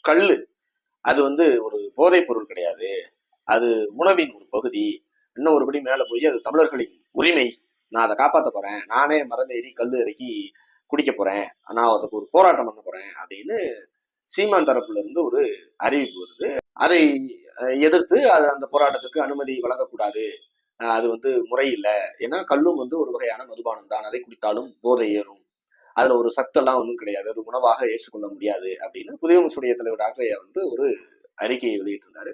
கல் அது வந்து ஒரு போதைப் பொருள் கிடையாது. அது உணவின் ஒரு பகுதி. இன்னும் ஒருபடி மேலே போய் அது தமிழர்களின் உரிமை. நான் அதை காப்பாற்ற போறேன். நானே மரம் ஏறி கல்லு இறக்கி குடிக்க போறேன். நான் அதுக்கு ஒரு போராட்டம் பண்ண போறேன் அப்படின்னு சீமான் தரப்புல இருந்து ஒரு அறிவிப்பு வருது. அதை எதிர்த்து அது அந்த போராட்டத்துக்கு அனுமதி வழங்கக்கூடாது. அது வந்து முறையில்லை. ஏன்னா கல்லும் வந்து ஒரு வகையான மதுபானம் தான் அதை குடித்தாலும் போதை ஏறும். அதுல ஒரு சத்தெல்லாம் ஒன்றும் கிடையாது. அது உணவாக ஏற்றுக்கொள்ள முடியாது அப்படின்னு புதிய முசுடைய தலைவர் டாக்டர் ஐயா வந்து ஒரு அறிக்கையை வெளியிட்டிருந்தாரு.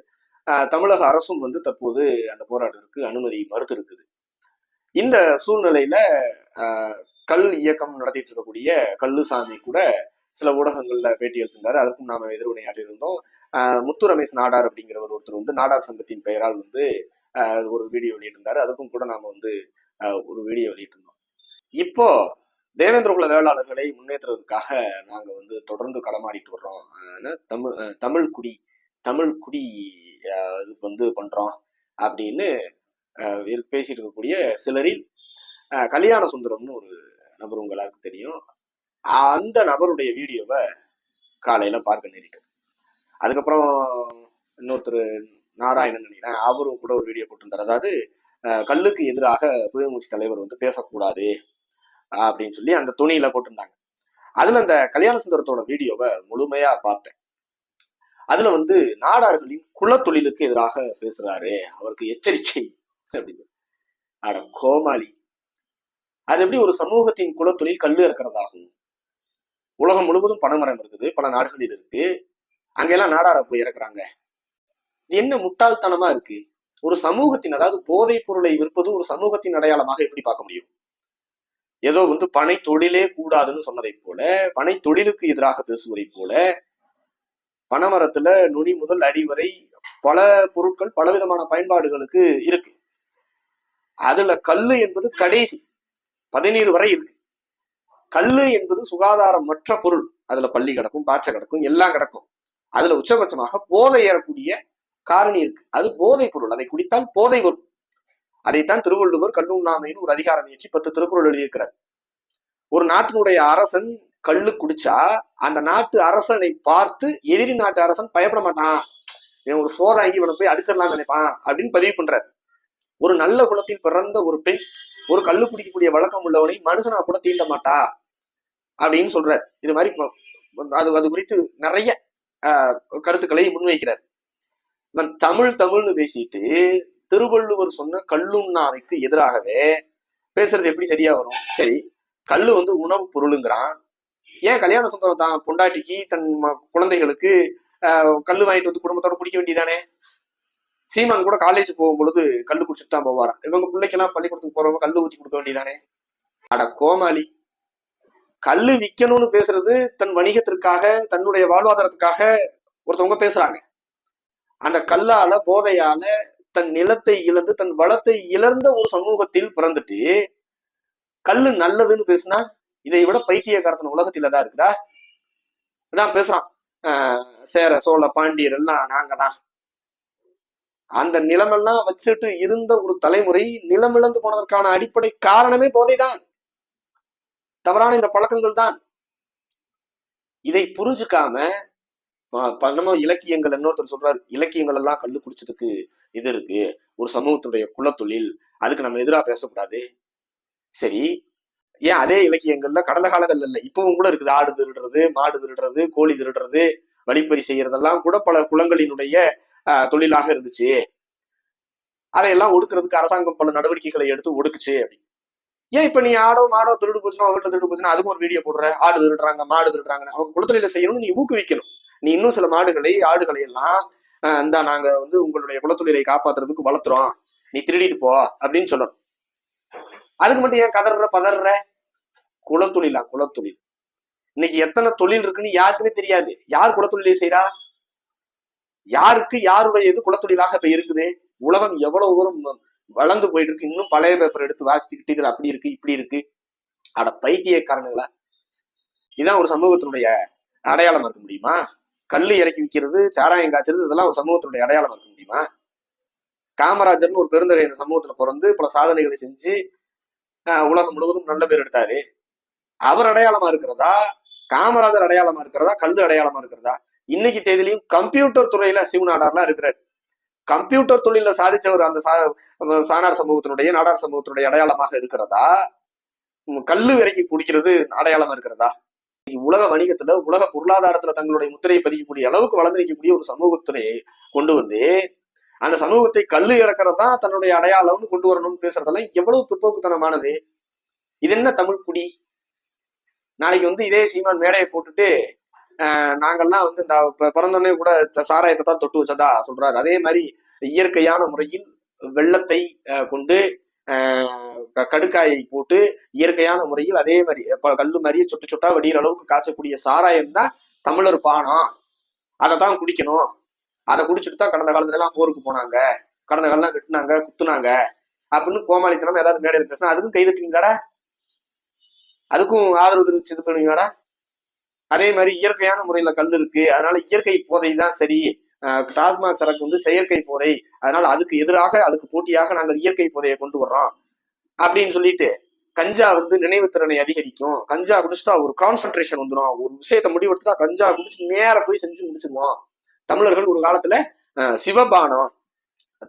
தமிழக அரசும் வந்து தற்போது அந்த போராட்டத்திற்கு அனுமதி மறுத்து இருக்குது. இந்த சூழ்நிலையில கல் இயக்கம் நடத்திட்டு இருக்கக்கூடிய கல்லுசாமி கூட சில ஊடகங்கள்ல பேட்டி அளிச்சிருந்தாரு அதற்கும் நாம எதிர்வினையாற்றியிருந்தோம் ஆஹ் முத்து ரமேஷ் நாடார் அப்படிங்கிறவர் ஒருத்தர் வந்து நாடார் சங்கத்தின் பெயரால் வந்து ஒரு வீடியோ வெளியிட்டிருந்தாரு. அதுக்கும் கூட நாம வந்து ஒரு வீடியோ வெளியிட்டிருந்தோம். இப்போ தேவேந்திர குல வேளாளர்களை முன்னேற்றுறதுக்காக நாங்க வந்து தொடர்ந்து களமாடிட்டு வர்றோம். தமிழ் தமிழ் குடி தமிழ் குடி இது வந்து பண்றோம் அப்படின்னு பேசிட்டு இருக்கக்கூடிய சிலரில் கல்யாண சுந்தரம்னு ஒரு நபர் உங்க எல்லாருக்கும் தெரியும். அந்த நபருடைய வீடியோவை காலையில பார்க்க நேரிட்டது அதுக்கப்புறம் இன்னொருத்தர் நாராயணன் நினைக்கிறேன் அவரும் கூட ஒரு வீடியோ போட்டிருந்தார். அதாவது கல்லுக்கு எதிராக புதுமூச்சி தலைவர் வந்து பேசக்கூடாது அப்படின்னு சொல்லி அந்த துணியில போட்டிருந்தாங்க. அதுல அந்த கல்யாண சுந்தரத்தோட வீடியோவை முழுமையா பார்த்தேன். அதுல வந்து நாடார்களின் குலத்தொழிலுக்கு எதிராக பேசுறாரு. அவருக்கு எச்சரிக்கை அப்படின்னு. அட கோமாளி. அது எப்படி ஒரு சமூகத்தின் குலத்தொழில் கல்லு இருக்கிறதாகும் உலகம் முழுவதும் பணமரம் இருக்குது. பல நாடுகளில் இருக்கு. அங்கெல்லாம் நாடார போய் இறக்குறாங்க. இது என்ன முட்டாள்தனமா இருக்கு? ஒரு சமூகத்தின் அதாவது போதைப் பொருளை விற்பது ஒரு சமூகத்தின் அடையாளமாக எப்படி பார்க்க முடியும்? ஏதோ வந்து பனை தொழிலே கூடாதுன்னு சொன்னதை போல பனை தொழிலுக்கு எதிராக பேசுவதை போல பனைமரத்துல நுனி முதல் அடி வரை பல பொருட்கள் பலவிதமான பயன்பாடுகளுக்கு இருக்கு. அதுல கல்லு என்பது கடைசி பதினீர் வரை இருக்கு. கல்லு என்பது சுகாதாரமற்ற பொருள். அதுல பள்ளி கிடக்கும் பாச்சை கிடக்கும் எல்லாம் கிடக்கும். அதுல உச்சபட்சமாக போதை ஏறக்கூடிய காரணி இருக்கு. அது போதை பொருள். அதை குடித்தால் போதை வரும் அதைத்தான் திருவள்ளுவர் கல்லுண்ணாமைன்னு ஒரு அதிகாரம் இயற்றி பத்து திருக்குறள் எழுதியிருக்கிறார். ஒரு நாட்டினுடைய அரசன் கல்லு குடிச்சா அந்த நாட்டு அரசனை பார்த்து எதிரி நாட்டு அரசன் பயப்பட மாட்டான். இவன் ஒரு சோதாங்கி இவனை போய் அடிச்சிடலாம் நினைப்பான் அப்படின்னு பதிவு பண்றார். ஒரு நல்ல குலத்தில் பிறந்த ஒரு பெண் ஒரு கல்லு குடிக்கக்கூடிய வழக்கம் உள்ளவனை மனுஷனா கூட தீண்ட மாட்டா அப்படின்னு சொல்றார். இது மாதிரி அது அது குறித்து நிறைய கருத்துக்களை முன்வைக்கிறார். இவன் தமிழ் தமிழ்னு பேசிட்டு திருவள்ளுவர் சொன்ன கல்லுண்ணாவைக்கு எதிராகவே பேசுறது எப்படி சரியா வரும்? சரி கல்லு வந்து உணவு பொருளுங்கிறான். ஏன் கல்யாண சுந்தரம் தான் பொண்டாட்டிக்கு தன் ம- குழந்தைகளுக்கு கல் வாங்கிட்டு வந்து குடும்பத்தோட குடிக்க வேண்டியதானே? சீமான் கூட காலேஜ் போகும் பொழுது கல் குடிச்சிட்டு தான் போவாராம் இவங்க பிள்ளைக்கெல்லாம் பள்ளிக்கூடத்துக்கு போறவங்க கல் ஊற்றி கொடுக்க வேண்டியதானே? அட கோமாளி. கல் விற்கணும்னு பேசுறது தன் வணிகத்திற்காக தன்னுடைய வாழ்வாதாரத்துக்காக ஒருத்தவங்க பேசுறாங்க. அந்த கல்லால போதையால தன் நிலத்தை இழந்து தன் வளத்தை இழந்த ஒரு சமூகத்தில் பிறந்துட்டு கல்லு நல்லதுன்னு பேசுனா இதை விட பைத்தியக்காரத்தன உலகத்துல தான் இருக்குதா? அதான் பேசுறான். சேர சோழ பாண்டியர் எல்லாம் நாங்க தான் அந்த நிலமெல்லாம் வச்சுட்டு இருந்த ஒரு தலைமுறை நிலம் இழந்து போனதற்கான அடிப்படை காரணமே போதைதான். தவறான இந்த பழக்கங்கள் தான் இதை புரிஞ்சுக்காம நம்ம இலக்கியங்கள் இன்னொருத்தர் சொல்றாரு இலக்கியங்கள் எல்லாம் கல்லு குடிச்சதுக்கு இது இருக்கு. ஒரு சமூகத்துடைய குலத்தொழில் அதுக்கு நம்ம எதிரா பேசக்கூடாது. சரி. ஏன் அதே இலக்கியங்கள்ல கடந்த காலங்கள்ல இல்ல இப்பவும் கூட இருக்குது. ஆடு திருடுறது மாடு திருடுறது கோழி திருடுறது வழிப்பறி செய்யறதெல்லாம் கூட பல குலங்களினுடைய தொழிலாக இருந்துச்சு. அதையெல்லாம் ஒடுக்குறதுக்கு அரசாங்கம் பல நடவடிக்கைகளை எடுத்து ஒடுக்குச்சு அப்படின்னு ஏன் இப்ப நீ ஆடோ மாடோ திருடு போச்சுன்னா அவர்கிட்ட திருடு போச்சுன்னா அதுக்கும் ஒரு வீடியோ போடுற. ஆடு திருடுறாங்க மாடு திருடுறாங்க அவங்க குலத்தொழில செய்யணும்னு நீ ஊக்குவிக்கணும். நீ இன்னும் சில மாடுகளை ஆடுகளை எல்லாம் ஆஹ், இந்தா நாங்க வந்து உங்களுடைய குலத்தொழிலை காப்பாத்துறதுக்கு வளர்த்துறோம். நீ திருடிட்டு போ அப்படின்னு சொல்லணும். அதுக்கு மட்டும் ஏன் கதற பதற குலத்தொழிலா? குலத்தொழில். இன்னைக்கு எத்தனை தொழில் இருக்குன்னு யாருக்குமே தெரியாது. யார் குலத்தொழிலை செய்யறா யாருக்கு யாருடைய இது குலத்தொழிலாக இப்ப இருக்குது? உலகம் எவ்வளவு தூரம் வளர்ந்து போயிட்டு இருக்கு இன்னும் பழைய பேப்பர் எடுத்து வாசிச்சுக்கிட்டு இதுல அப்படி இருக்கு இப்படி இருக்கு. அட பைத்தியக்காரனுங்களா. இதான் ஒரு சமூகத்தினுடைய அடையாளம் இருக்க முடியுமா? கல்லு இறக்கி விற்கிறது சாராயம் காய்ச்சறது இதெல்லாம் ஒரு சமூகத்தினுடைய அடையாளம் இருக்க முடியுமா காமராஜர்னு ஒரு பெருந்தகை இந்த சமூகத்துல பிறந்து பல சாதனைகளை செஞ்சு உலகம் முழுவதும் நல்ல பேர் எடுத்தாரு. அவர் அடையாளமா இருக்கிறதா? காமராஜர் அடையாளமா இருக்கிறதா? கல் அடையாளமா இருக்கிறதா? இன்னைக்கு தேதியிலையும் கம்ப்யூட்டர் துறையில சிவநாடார்லாம் இருக்கிறார். கம்ப்யூட்டர் தொழில சாதிச்சவர் அந்த சா- சாணார் சமூகத்தினுடைய நாடார் சமூகத்தினுடைய அடையாளமாக இருக்கிறதா? கல் கல்லு குடிக்கிறது அடையாளமா இருக்கிறதா? உலக வணிகத்துல உலக பொருளாதாரத்துல தங்களுடைய முத்திரையை பதிக்கக்கூடிய அளவுக்கு வளர்ந்து நிற்கக்கூடிய ஒரு சமூகத்தினை கொண்டு வந்து அந்த சமூகத்தை கல்லு இறக்கிறது தான் தன்னுடைய அடையாளம்னு கொண்டு வரணும்னு பேசுறதெல்லாம் எவ்வளவு பிற்போக்குத்தனமானது. இது என்ன தமிழ் குடி? நாளைக்கு வந்து இதே சீமான் மேடையை போட்டுட்டு ஆஹ், நாங்கெல்லாம் வந்து இந்த பிறந்தோடனே கூட ச- சாராயத்தை தான் தொட்டு வச்சதா சொல்றாரு. அதே மாதிரி இயற்கையான முறையில் வெள்ளத்தை கொண்டு கடுக்காயை போட்டு இயற்கையான முறையில் அதே மாதிரி இப்ப கல்லு மாதிரியே சொட்டு சுட்டா வெடிகிற அளவுக்கு காய்ச்சக்கூடிய சாராயம் தான் தமிழர் பானம் அதை தான் குடிக்கணும். அதை குடிச்சிட்டு தான் கடந்த காலத்துல எல்லாம் போருக்கு போனாங்க. கடந்த காலம் கட்டினாங்க குத்துனாங்க. அப்படின்னு கோமாளித்தனம் ஏதாவது மேடையில் பேசினா அதுக்கும் கை தட்டுவீங்களாடா? அதுக்கும் ஆதரவு தெரிவிச்சு இது பண்ணுவீங்களாடா? அதே மாதிரி இயற்கையான முறையில கல் இருக்கு. அதனால இயற்கை போதை தான் சரி. டாஸ்மாக் சரக்கு வந்து செயற்கை போதை. அதனால அதுக்கு எதிராக அதுக்கு போட்டியாக நாங்கள் இயற்கை போதையை கொண்டு வர்றோம். அப்படின்னு சொல்லிட்டு கஞ்சா வந்து நினைவு திறனை அதிகரிக்கும். கஞ்சா குடிச்சிட்டா ஒரு கான்சென்ட்ரேஷன் வந்துடும் ஒரு விஷயத்த முடிவெடுத்துட்டா கஞ்சா குடிச்சு நேர போய் செஞ்சு முடிச்சிருவோம் தமிழர்கள் ஒரு காலத்துல சிவபானம்.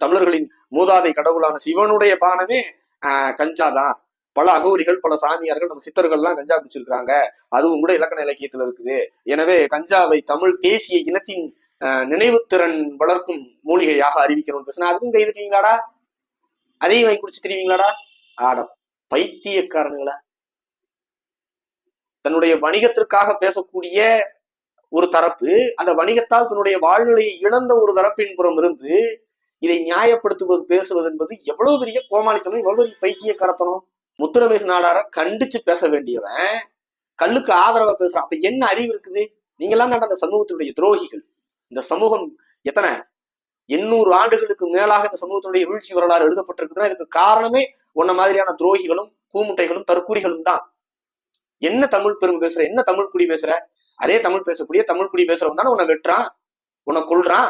தமிழர்களின் மூதாதை கடவுளான சிவனுடைய பானமே ஆஹ் கஞ்சா தான் பல அகோரிகள் பல சாமியார்கள் நம்ம சித்தர்கள்லாம் கஞ்சா குடிச்சிருக்கிறாங்க. அதுவும் கூட இலக்கண இலக்கியத்துல இருக்குது. எனவே கஞ்சாவை தமிழ் தேசிய இனத்தின் ஆஹ் நினைவுத்திறன் வளர்க்கும் மூலிகையாக அறிவிக்கணும்னு பேசினா அதுக்கும் கைது இருக்கீங்களாடா அதையும் வாங்கி குடிச்சு தெரியுங்களாடா ஆட பைத்தியக்காரனுங்களா? தன்னுடைய வணிகத்திற்காக பேசக்கூடிய ஒரு தரப்பு அந்த வணிகத்தால் தன்னுடைய வாழ்நிலையை இழந்த ஒரு தரப்பின் புறம் இருந்து இதை நியாயப்படுத்துவது பேசுவது என்பது எவ்வளவு பெரிய கோமாளித்தனம் எவ்வளவு பெரிய பைத்தியக்காரத்தனம்? முத்துரமேசு நாடார கண்டிச்சு பேச வேண்டியவன் கல்லுக்கு ஆதரவா பேசுறான். அப்ப என்ன அறிவு இருக்குது? நீங்க எல்லாம் அந்த சமூகத்தினுடைய துரோகிகள். இந்த சமூகம் எத்தனை? எண்ணூறு ஆண்டுகளுக்கு மேலாக இந்த சமூகத்தினுடைய வீழ்ச்சி வரலாறு எழுதப்பட்டிருக்குதுன்னா இதுக்கு காரணமே உன்ன மாதிரியான துரோகிகளும் கூமுட்டைகளும் தற்கூரிகளும் தான். என்ன தமிழ் பெருமை பேசுற? என்ன தமிழ் குடி பேசுற? அதே தமிழ் பேசக்கூடிய தமிழ் குடி பேசுறவன் தானே உன்னை வெட்டுறான் உன்னை கொள்றான்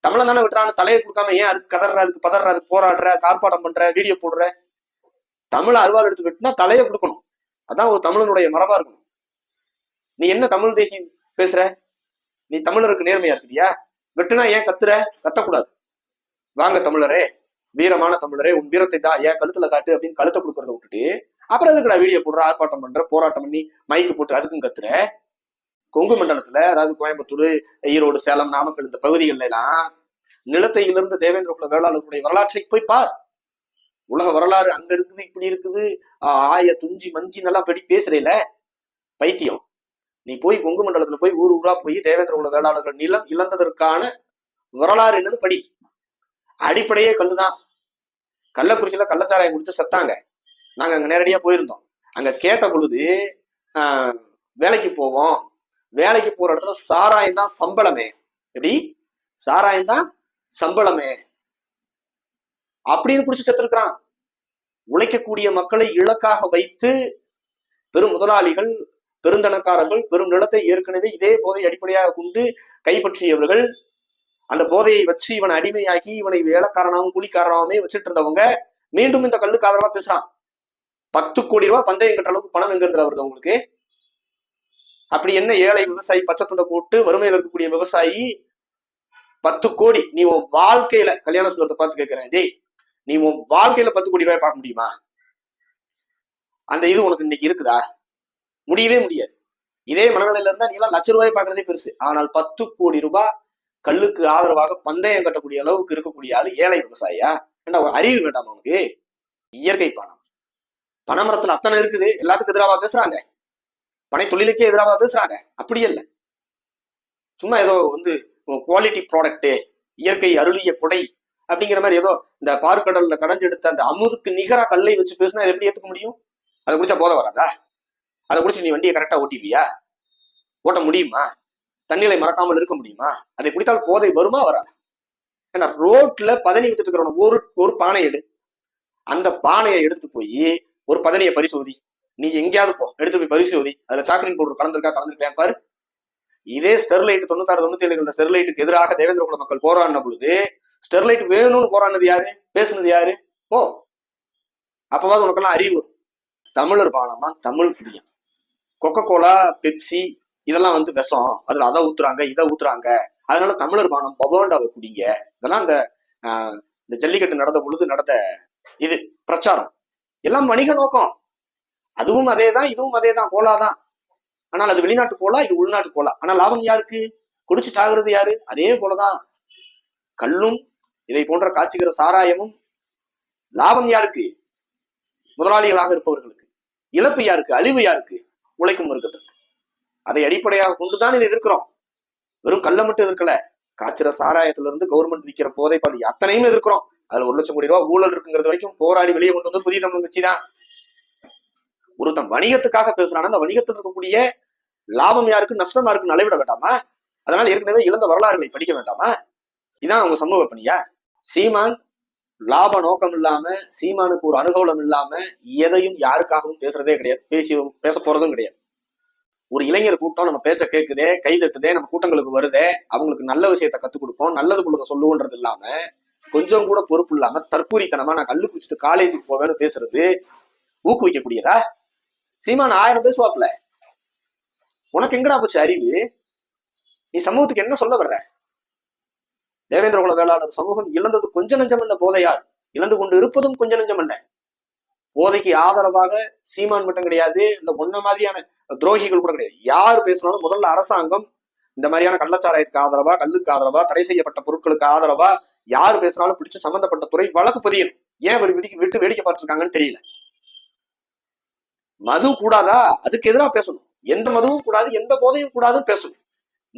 தமிழன் தானே வெட்டுறான் தலையை கொடுக்காம ஏன் அதுக்கு கதற அதுக்கு பதற அதுக்கு போராடுற ஆர்ப்பாட்டம் பண்ற வீடியோ போடுற? தமிழ் அருவாள் எடுத்து வெட்டினா தலையை கொடுக்கணும். அதான் ஒரு தமிழனுடைய மரபா இருக்கணும். நீ என்ன தமிழ் தேசியம் பேசுற? நீ தமிழருக்கு நேர்மையா இருக்கிறியா? வெட்டுனா ஏன் கத்துற? கத்தக்கூடாது. வாங்க தமிழரே வீரமான தமிழரே உன் வீரத்தை தான் ஏன் கழுத்துல காட்டு அப்படின்னு கழுத்தை கொடுக்கறத விட்டுட்டு அப்புறம் எதுக்குடா வீடியோ போடுற ஆர்ப்பாட்டம் பண்ற போராட்டம் பண்ணி மைக்கு போட்டு அதுக்கும் கத்துற? கொங்கு மண்டலத்துல அதாவது கோயம்புத்தூர் ஈரோடு சேலம் நாமக்கல் இந்த பகுதிகள்ல எல்லாம் நிலத்தையிலிருந்து தேவேந்திர குல வேளாளர்களுடைய வரலாற்றை போய் பார். உலக வரலாறு அங்க இருக்குது இப்படி இருக்குது. ஆஹ் ஆய துஞ்சி மஞ்சி நல்லா படி பேசுறேல. பைத்தியம். நீ போய் கொங்கு மண்டலத்துல போய் ஊர் ஊரா போய் தேவேந்திர குல வேளாளர்கள் நிலம் இழந்ததற்கான வரலாறு என்னது? படி. அடிப்படையே கல்லுதான். கள்ளக்குறிச்சியில கள்ளச்சாராயம் குடிச்சு செத்தாங்க. நாங்க அங்க நேரடியா போயிருந்தோம். அங்க கேட்ட பொழுது ஆஹ் வேலைக்கு போவோம். வேலைக்கு போற இடத்துல சாராயம் தான் சம்பளமே. எப்படி? சாராயம் தான் சம்பளமே. அப்படின்னு குடிச்சு செத்துருக்கிறான். உழைக்கக்கூடிய மக்களை இலக்காக வைத்து பெரும் முதலாளிகள் பெருந்தனக்காரர்கள் பெரும் நிலத்தை ஏற்கனவே இதே போதை அடிப்படையாக கொண்டு கைப்பற்றியவர்கள். அந்த போதையை வச்சு இவனை அடிமையாக்கி இவனை வேலைக்காரனாவும் கூலிக்காரனாகவுமே வச்சுட்டு இருந்தவங்க மீண்டும் இந்த கல்லுக்கு ஆதரவா பேசுறான் பத்து கோடி ரூபாய் பந்தயம் கட்டுற அளவுக்கு பணம் எங்க இருந்து வருது உங்களுக்கு அப்படி என்ன ஏழை விவசாயி பச்சை துண்டை போட்டு வறுமையில இருக்கக்கூடிய விவசாயி? பத்து கோடி. நீ உன் வாழ்க்கையில கல்யாண சுந்தரத்தை பார்த்து கேட்கிறேன். டேய் நீ உன் வாழ்க்கையில பத்து கோடி ரூபாய் பார்க்க முடியுமா? அந்த இது உனக்கு இன்னைக்கு இருக்குதா? முடியவே முடியாது. இதே மனநிலையில இருந்தா நீ எல்லாம் லட்ச ரூபாய் பாக்குறதே பெருசு. ஆனால் பத்து கோடி ரூபாய் கல்லுக்கு ஆதரவாக பந்தயம் கட்டக்கூடிய அளவுக்கு இருக்கக்கூடிய ஆளு ஏழை விவசாயியா? என்ன ஒரு அறிவு வேண்டாம் உனக்கு? இயற்கை பணம் பணமரத்துல அத்தனை இருக்குது. எல்லாத்துக்கும் எதிராக பேசுறாங்க. பனை தொழிலுக்கே எதிராக பேசுறாங்க. அப்படி இல்லை சும்மா ஏதோ வந்து குவாலிட்டி ப்ராடக்ட் இயற்கை அருளிய கொடை அப்படிங்கிற மாதிரி ஏதோ இந்த பார்க்கடல்ல கடைஞ்செடுத்த அந்த அமுதுக்கு நிகரா கல்லை வச்சு பேசினா எப்படி ஏத்துக்க முடியும்? அதை குடிச்சா போத வராதா? அதை குடிச்சு நீ வண்டியை கரெக்டா ஓட்டிடுவியா ஓட்ட முடியுமா? தண்ணிலை மறக்காமல் இருக்க முடியுமா? அதை குடித்தால் போதை வருமா வராது? ஏன்னா ரோட்ல பதனி வித்துட்டு இருக்கிறவன ஒரு ஒரு பானை எடு. அந்த பானையை எடுத்து போய் ஒரு பதனியை பரிசோதி. நீ எங்கேயாவது போ. எடுத்து போய் பரிசோதி. அதுல சாக்கரின் பவுடர் கலந்துருக்கா கலந்துருக்கேன் பாரு. இதே ஸ்டெர்லைட் தொண்ணூத்தாறு தொண்ணூத்தி ஏழு ஸ்டெர்லைட்டுக்கு எதிராக தேவேந்திர குல மக்கள் போராடின பொழுது ஸ்டெர்லைட் வேணும்னு போராடினது யாரு? பேசுனது யாரு? ஓ அப்பவாது உனக்கெல்லாம் அறிவு வரும். தமிழர் பானமா தமிழ் பிரியம் கொக்கோ கோலா பெப்சி இதெல்லாம் வந்து விஷம். அதுல அதை ஊத்துறாங்க இதை ஊத்துறாங்க. அதனால தமிழர் பானம் பகவாண்டாவை குடிங்க. இதெல்லாம் அந்த ஆஹ், இந்த ஜல்லிக்கட்டு நடந்த பொழுது நடந்த இது பிரச்சாரம். எல்லாம் வணிக நோக்கம். அதுவும் அதே தான் இதுவும் அதே தான் கோலா தான். ஆனால் அது வெளிநாட்டு கோலா இது உள்நாட்டு கோலா. ஆனா லாபம் யாருக்கு? குடிச்சு சாகுறது யாரு? அதே போலதான். கல்லும் இதை போன்ற காய்ச்சுகிற சாராயமும் லாபம் யாருக்கு? முதலாளிகளாக இருப்பவர்களுக்கு. இழப்பு யாருக்கு? அழிவு யாருக்கு? உழைக்கும் வர்க்கத்திற்கு அதை அடிப்படையாக கொண்டுதான் இதை எதிர்க்கிறோம். வெறும் கல்லை மட்டும் எதிர்க்கல. காய்ச்சுற சாராயத்துல இருந்து கவர்மெண்ட் விற்கிற போதைப்பாடு அத்தனையும் எதிர்க்கிறோம். அதுல ஒரு லட்சம் கோடி ரூபாய் ஊழல் இருக்குங்கிறது வரைக்கும் போராடி வெளியே கொண்டு வந்து புதிய தமிழ் கட்சி தான். ஒருத்தன் வணிகத்துக்காக பேசுறான் அந்த வணிகத்தில் இருக்கக்கூடிய லாபம் யாருக்கு நஷ்டமா யாருக்குன்னு அளவிட வேண்டாமா? அதனால ஏற்கனவே இழந்த வரலாறுகளை படிக்க வேண்டாமா? இதான் அவங்க சமூக பணியா? சீமான் லாப நோக்கம் இல்லாம சீமானுக்கு ஒரு அனுகூலம் இல்லாம எதையும் யாருக்காகவும் பேசுறதே கிடையாது. பேசி பேச போறதும் கிடையாது. ஒரு இளைஞர் கூட்டம் நம்ம பேச்ச கேட்குதே கை தட்டுதே நம்ம கூட்டங்களுக்கு வருதே அவங்களுக்கு நல்ல விஷயத்த கத்துக் கொடுப்போம் நல்லது கொடுக்க சொல்லுவோன்றது இல்லாம கொஞ்சம் கூட பொறுப்பு இல்லாம தற்கூரித்தனமா நான் கல்லு குடிச்சிட்டு காலேஜுக்கு போவேன்னு பேசுறது ஊக்குவிக்கக்கூடியதா? சீமான் ஆயிரம் பேசுவாப்ல உனக்கு எங்கடா போச்சு அறிவு? நீ சமூகத்துக்கு என்ன சொல்ல வர்ற? தேவேந்திர குல வேளாளர் சமூகம் இழந்தது கொஞ்ச நஞ்சமல்ல போதையால். இழந்து கொண்டு இருப்பதும் கொஞ்ச நெஞ்சம் அல்ல. போதைக்கு ஆதரவாக சீமான் மட்டும் கிடையாது இந்த ஒன்ன மாதிரியான துரோகிகள் கூட கிடையாது. யார் பேசினாலும் முதல்ல அரசாங்கம் இந்த மாதிரியான கள்ளச்சாராயத்துக்கு ஆதரவா கல்லுக்கு ஆதரவா தடை செய்யப்பட்ட பொருட்களுக்கு ஆதரவா யார் பேசினாலும் பிடிச்சு சம்பந்தப்பட்ட துறை வழக்கு பதியணும். ஏன் இவர் விடிக்க விட்டு வேடிக்கை பார்த்திருக்காங்கன்னு தெரியல. மது கூடாதா? அதுக்கு எதிராக பேசணும். எந்த மதுவும் கூடாது எந்த போதையும் கூடாதுன்னு பேசணும்.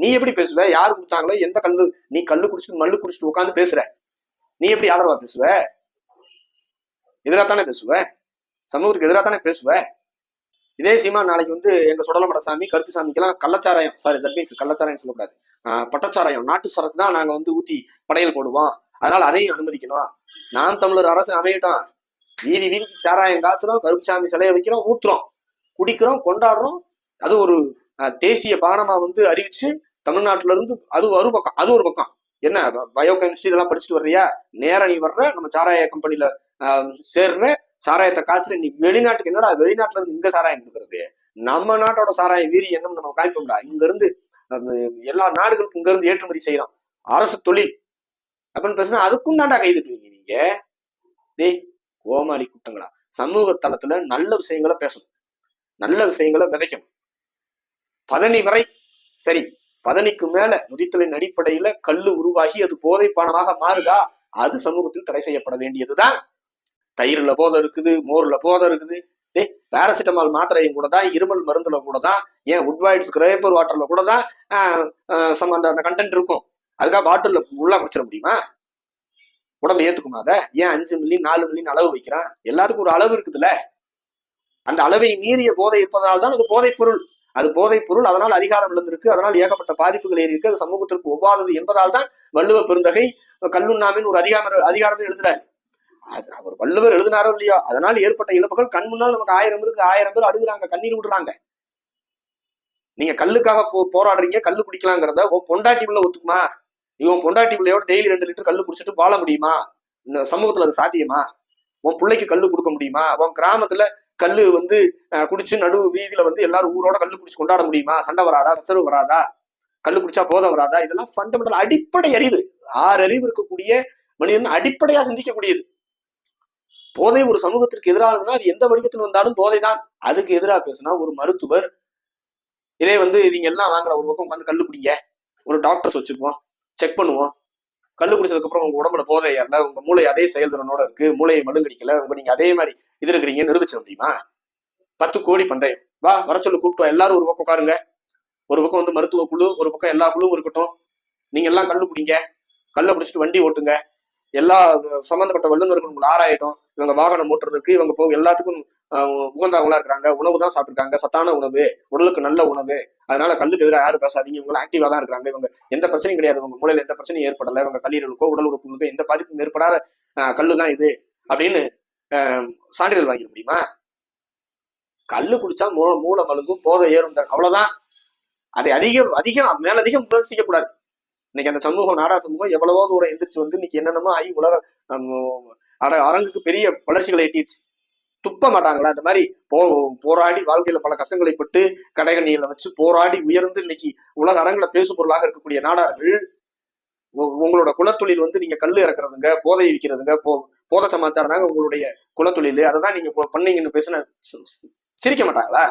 நீ எப்படி பேசுவ? யாரு கொடுத்தாங்களோ? எந்த கல்லு? நீ கல்லு குடிச்சிட்டு மல்லு குடிச்சிட்டு உட்காந்து பேசுற. நீ எப்படி ஆதரவா பேசுவ? எதிராக தானே பேசுவ? சமூகத்துக்கு எதிராக தானே பேசுவ? இதே சீமா நாளைக்கு வந்து எங்க சுடலமட சாமி கருப்பு சாமிக்கெல்லாம் கள்ளச்சாராயம் சாரி தட் மீன்ஸ் கள்ளச்சாராயம் சொல்லக்கூடாது. பட்டச்சாராயம் நாட்டு சரக்கு தான் நாங்க வந்து ஊத்தி படையல் போடுவோம். அதனால அதையும் அனுமதிக்கணும். நாம் தமிழர் அரசு அமையட்டும். வீதி வீதிக்கு சாராயம் காய்ச்சுறோம் கருப்பு சாமி சிலையை வைக்கிறோம் ஊத்துறோம். குடிக்கிறோம் கொண்டாடுறோம். அது ஒரு தேசிய பானமா வந்து அறிவிச்சு தமிழ்நாட்டுல இருந்து அது ஒரு பக்கம் அது ஒரு பக்கம். என்ன பயோ கெமிஸ்ட்ரி இதெல்லாம் படிச்சுட்டு வர்றியா? நேரம் நீ வர்ற நம்ம சாராய கம்பெனில சேர்ற சாராயத்தை காய்ச்சல நீ வெளிநாட்டுக்கு என்னடா வெளிநாட்டுல இருந்து இங்க சாராயம் கொடுக்கறது? நம்ம நாட்டோட சாராய வீரி என்னன்னு நம்ம காமிப்போம்டா. இங்க இருந்து எல்லா நாடுகளுக்கும் இங்க இருந்து ஏற்றுமதி செய்யறோம். அரசு தொழில். அப்படின்னு பேசினா அதுக்கும் தாண்டா கை தட்டுவீங்க நீங்க. டேய் கோமாளி கூட்டங்களா? சமூக தளத்துல நல்ல விஷயங்களை பேசணும். நல்ல விஷயங்களை விதைக்கணும். பதனி வரை சரி பதனிக்கு மேல நுதித்தலின் அடிப்படையில கல்லு உருவாகி அது போதை பானமாக மாறுதா? அது சமூகத்தில் தடை செய்யப்பட வேண்டியதுதான். தயிர்ல போதை இருக்குது மோர்ல போதை இருக்குது. டேய் மாத்திரையும் கூட தான் இருமல் மருந்துல கூட தான் ஏன் உட்வாய்ட்ஸ் கிரேப்பர் வாட்டர்ல கூட தான் ஆஹ், அந்த அந்த கண்டென்ட் இருக்கும். அதுக்காக பாட்டில் உள்ள குடிச்சிட முடியுமா? உடம்பு ஏத்துக்குமா அதை? ஏன் அஞ்சு மில்லி நாலு மில்லின்னு அளவு வைக்கிறான்? எல்லாத்துக்கும் ஒரு அளவு இருக்குதுல்ல. அந்த அளவை மீறிய போதை இருப்பதனால்தான் அது போதைப் பொருள் அது போதைப் பொருள் அதனால் அதிகாரம் இழந்திருக்கு அதனால் ஏகப்பட்ட பாதிப்புகள் ஏறி இருக்கு அது சமூகத்திற்கு ஒவ்வாதது என்பதால் தான் வள்ளுவ பெருந்தகை கல்லுண்ணாமின் ஒரு அதிகார அதிகாரமே எழுதுறாரு. அது அவர் வள்ளுவர் எழுதினாரோ இல்லையோ அதனால் ஏற்பட்ட இழப்புகள் கண் முன்னால் நமக்கு ஆயிரம் இருக்கு ஆயிரம் பேர் அழுகுறாங்க கண்ணீர் விடுறாங்க. நீங்க கல்லுக்காக போ போராடுறீங்க கல்லு குடிக்கலாங்கிறத உன் பொண்டாட்டி பிள்ளை ஒத்துக்குமா? நீ உன் பொண்டாட்டி பிள்ளையோட டெய்லி ரெண்டு லிட்டர் கல்லு குடிச்சிட்டு வாழ முடியுமா? இந்த சமூகத்துல அது சாத்தியமா? உன் பிள்ளைக்கு கல்லு கொடுக்க முடியுமா? உன் கிராமத்துல கல்லு வந்து குடிச்சு நடு வீதியில வந்து எல்லாரும் ஊரோட கல்லு குடிச்சு கொண்டாட முடியுமா? சண்டை வராதா? சச்சரவு வராதா? கல்லு குடிச்சா போதை வராதா? இதெல்லாம் ஃபண்டமெண்டல் அடிப்படை அறிவு. ஆறு அறிவு இருக்கக்கூடிய மனிதன் அடிப்படையா சிந்திக்கக்கூடியது. போதை ஒரு சமூகத்திற்கு எதிரானதுன்னா அது எந்த வடிவத்தில் வந்தாலும் போதை தான். அதுக்கு எதிராக பேசுனா ஒரு மருத்துவர் இதே வந்து இவங்க எல்லாம் வாங்குற ஒரு பக்கம் உட்காந்து கல்லு குடிங்க. ஒரு டாக்டர்ஸ் வச்சுக்குவோம் செக் பண்ணுவோம். கல்லு குடிச்சதுக்கு அப்புறம் உங்க உடம்புல போதை ஏறல உங்க மூளை அதே செயல்திறனோட இருக்கு மூளையை மழுங்கடிக்கல உங்க நீங்க அதே மாதிரி இது இருக்கிறீங்க நிரூபிச்ச முடியுமா? பத்து கோடி பந்தயம். வா வர சொல்லு கூப்பிட்டு எல்லாரும் ஒரு பக்கம் உட்காருங்க. ஒரு பக்கம் வந்து மருத்துவ குழு ஒரு பக்கம் எல்லா குழுவும் இருக்கட்டும். நீங்க எல்லாம் கல்லு குடிங்க. கல்லை குடிச்சிட்டு வண்டி ஓட்டுங்க. எல்லா சம்பந்தப்பட்ட வல்லுநர்கள் உங்களை ஆராயட்டும். இவங்க வாகனம் ஓட்டுறதுக்கு இவங்க போக எல்லாத்துக்கும் உகந்தவங்களா இருக்கிறாங்க. உணவு தான் சாப்பிட்டுருக்காங்க. சத்தான உணவு உடலுக்கு நல்ல உணவு. அதனால கல்லுக்கு எதிராக யாரும் பேசாதீங்க. இவங்க ஆக்டிவா தான் இருக்காங்க இவங்க எந்த பிரச்சனையும் கிடையாது. உங்க மூளையில எந்த பிரச்சனையும் ஏற்படல. இவங்க கல்லீரலுக்கோ உடல் உறுப்புகளுக்கோ எந்த பாதிப்பும் ஏற்படாத கல்லு தான் இது அப்படின்னு சான்றிதழ் வாங்கிட முடியுமா? கல்லு குடிச்சா மூ மூளை மழுங்கும் போதை ஏறும். அவ்வளவுதான். அதை அதிகம் அதிகம் மேலதிகம் விமர்சிக்க கூடாது இன்னைக்கு அந்த சமூகம் நாடா சமூகம் எவ்வளவோ தூரம் எந்திரிச்சு வந்து இன்னைக்கு என்னென்னமோ ஆகி உலக அட அரங்குக்கு பெரிய வளர்ச்சிகளை எட்டிடுச்சு. துப்ப மாட்டாங்களா இந்த மாதிரி போ போராடி வாழ்க்கையில பல கஷ்டங்களை பட்டு கடைகண்ணிகளை வச்சு போராடி உயர்ந்து இன்னைக்கு உலக அரங்கில பேசு பொருளாக இருக்கக்கூடிய நாடார்கள் உ- உங்களோட குலத்தொழில் வந்து நீங்க கல்லு இறக்குறதுங்க போதை விற்கிறதுங்க போ போத சமாச்சாரம் தாங்க உங்களுடைய குலத்தொழில். அதை தான் நீங்க பண்ணீங்கன்னு பேசின சிரிக்க மாட்டாங்களா?